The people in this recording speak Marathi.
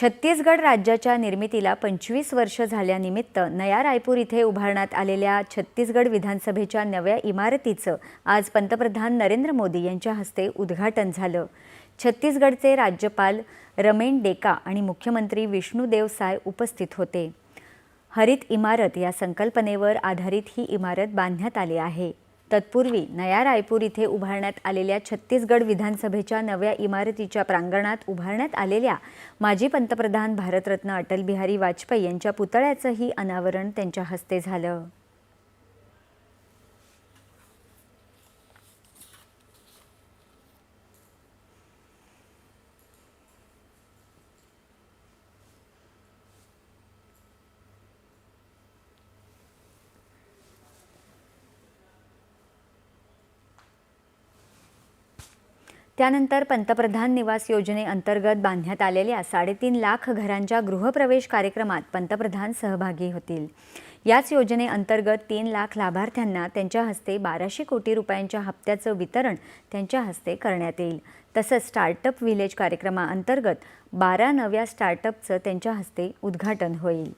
छत्तीसगड राज्याच्या निर्मितीला पंचवीस वर्ष झाल्यानिमित्त नया रायपूर इथे उभारण्यात आलेल्या छत्तीसगड विधानसभेच्या नव्या इमारतीचं आज पंतप्रधान नरेंद्र मोदी यांच्या हस्ते उद्घाटन झालं. छत्तीसगडचे राज्यपाल रमेन डेका आणि मुख्यमंत्री विष्णुदेव साय उपस्थित होते. हरित इमारत या संकल्पनेवर आधारित ही इमारत बांधण्यात आली आहे. तत्पूर्वी नया रायपूर इथे उभारण्यात आलेल्या छत्तीसगड विधानसभेच्या नव्या इमारतीच्या प्रांगणात उभारण्यात आलेल्या माजी पंतप्रधान भारतरत्न अटल बिहारी वाजपेयी यांच्या पुतळ्याचंही अनावरण त्यांच्या हस्ते झालं. त्यानंतर पंतप्रधान निवास योजनेअंतर्गत बांधण्यात आलेल्या साडेतीन लाख घरांच्या गृहप्रवेश कार्यक्रमात पंतप्रधान सहभागी होतील. याच योजनेअंतर्गत तीन लाख लाभार्थ्यांना त्यांच्या हस्ते बाराशे कोटी रुपयांच्या हप्त्याचं वितरण त्यांच्या हस्ते करण्यात येईल. तसंच स्टार्टअप विलेज कार्यक्रमाअंतर्गत बारा नव्या स्टार्टअपचं त्यांच्या हस्ते उद्घाटन होईल.